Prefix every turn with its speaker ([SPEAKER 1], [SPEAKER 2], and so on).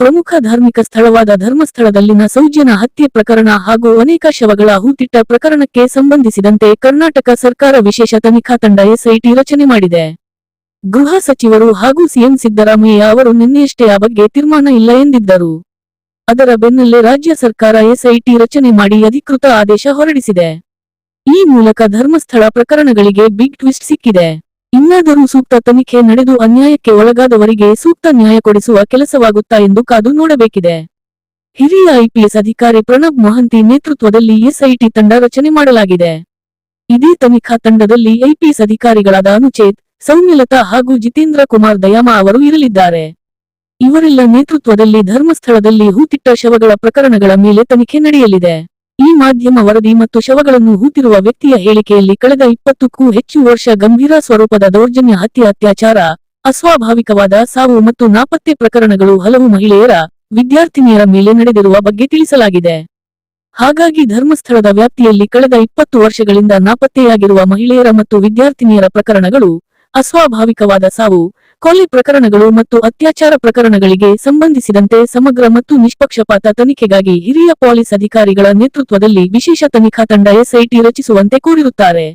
[SPEAKER 1] ಪ್ರಮುಖ ಧಾರ್ಮಿಕ ಸ್ಥಳವಾದ ಧರ್ಮಸ್ಥಳದಲ್ಲಿನ ಸೌಜನ್ಯ ಹತ್ಯೆ ಪ್ರಕರಣ ಹಾಗೂ ಅನೇಕ ಶವಗಳ ಹೂತಿಟ್ಟ ಪ್ರಕರಣಕ್ಕೆ ಸಂಬಂಧಿಸಿದಂತೆ ಕರ್ನಾಟಕ ಸರ್ಕಾರ ವಿಶೇಷ ತನಿಖಾ ತಂಡ ಎಸ್ಐಟಿ ರಚನೆ ಮಾಡಿದೆ. ಗೃಹ ಸಚಿವರು ಹಾಗೂ ಸಿಎಂ ಸಿದ್ದರಾಮಯ್ಯ ಅವರು ನಿನ್ನೆಯಷ್ಟೇ ಆ ಬಗ್ಗೆ ತೀರ್ಮಾನ ಇಲ್ಲ ಎಂದಿದ್ದರು. ಅದರ ಬೆನ್ನಲ್ಲೇ ರಾಜ್ಯ ಸರ್ಕಾರ ಎಸ್ಐಟಿ ರಚನೆ ಮಾಡಿ ಅಧಿಕೃತ ಆದೇಶ ಹೊರಡಿಸಿದೆ. ಈ ಮೂಲಕ ಧರ್ಮಸ್ಥಳ ಪ್ರಕರಣಗಳಿಗೆ ಬಿಗ್ ಟ್ವಿಸ್ಟ್ ಸಿಕ್ಕಿದೆ. ಇನ್ನಾದರೂ ಸೂಕ್ತ ತನಿಖೆ ನಡೆದು ಅನ್ಯಾಯಕ್ಕೆ ಒಳಗಾದವರಿಗೆ ಸೂಕ್ತ ನ್ಯಾಯ ಕೊಡಿಸುವ ಕೆಲಸವಾಗುತ್ತಾ ಎಂದು ಕಾದು ನೋಡಬೇಕಿದೆ. ಹಿರಿಯ ಐಪಿಎಸ್ ಅಧಿಕಾರಿ ಪ್ರಣಬ್ ಮಹಂತಿ ನೇತೃತ್ವದಲ್ಲಿ ಎಸ್ಐಟಿ ತಂಡ ರಚನೆ ಮಾಡಲಾಗಿದೆ. ಇದೇ ತನಿಖಾ ತಂಡದಲ್ಲಿ ಐಪಿಎಸ್ ಅಧಿಕಾರಿಗಳಾದ ಅನುಚೇತ್, ಸೌಮ್ಯಲತಾ ಹಾಗೂ ಜಿತೇಂದ್ರ ಕುಮಾರ್ ದಯಾಮ ಅವರು ಇರಲಿದ್ದಾರೆ. ಇವರೆಲ್ಲ ನೇತೃತ್ವದಲ್ಲಿ ಧರ್ಮಸ್ಥಳದಲ್ಲಿ ಹೂತಿಟ್ಟ ಶವಗಳ ಪ್ರಕರಣಗಳ ಮೇಲೆ ತನಿಖೆ ನಡೆಯಲಿದೆ. ಈ ಮಾಧ್ಯಮ ವರದಿ ಮತ್ತು ಶವಗಳನ್ನು ಹೂತಿರುವ ವ್ಯಕ್ತಿಯ ಹೇಳಿಕೆಯಲ್ಲಿ ಕಳೆದ ಇಪ್ಪತ್ತಕ್ಕೂ ಹೆಚ್ಚು ವರ್ಷ ಗಂಭೀರ ಸ್ವರೂಪದ ದೌರ್ಜನ್ಯ ಹತ್ಯೆ ಅತ್ಯಾಚಾರ, ಅಸ್ವಾಭಾವಿಕವಾದ ಸಾವು ಮತ್ತು ನಾಪತ್ತೆ ಪ್ರಕರಣಗಳು ಹಲವು ಮಹಿಳೆಯರ, ವಿದ್ಯಾರ್ಥಿನಿಯರ ಮೇಲೆ ನಡೆದಿರುವ ಬಗ್ಗೆ ತಿಳಿಸಲಾಗಿದೆ. ಹಾಗಾಗಿ ಧರ್ಮಸ್ಥಳದ ವ್ಯಾಪ್ತಿಯಲ್ಲಿ ಕಳೆದ ಇಪ್ಪತ್ತು ವರ್ಷಗಳಿಂದ ನಾಪತ್ತೆಯಾಗಿರುವ ಮಹಿಳೆಯರ ಮತ್ತು ವಿದ್ಯಾರ್ಥಿನಿಯರ ಪ್ರಕರಣಗಳು ಅಸ್ವಾಭಾವಿಕವಾದ ಸಾವು ಕೊಲೆ ಪ್ರಕರಣಗಳು ಮತ್ತು ಅತ್ಯಾಚಾರ ಪ್ರಕರಣಗಳಿಗೆ ಸಂಬಂಧಿಸಿದಂತೆ ಸಮಗ್ರ ಮತ್ತು ನಿಷ್ಪಕ್ಷಪಾತ ತನಿಖೆಗಾಗಿ ಹಿರಿಯ ಪೊಲೀಸ್ ಅಧಿಕಾರಿಗಳ ನೇತೃತ್ವದಲ್ಲಿ ವಿಶೇಷ ತನಿಖಾ ತಂಡ ಎಸ್ಐಟಿ ರಚಿಸುವಂತೆ ಕೋರಿರುತ್ತಾರೆ.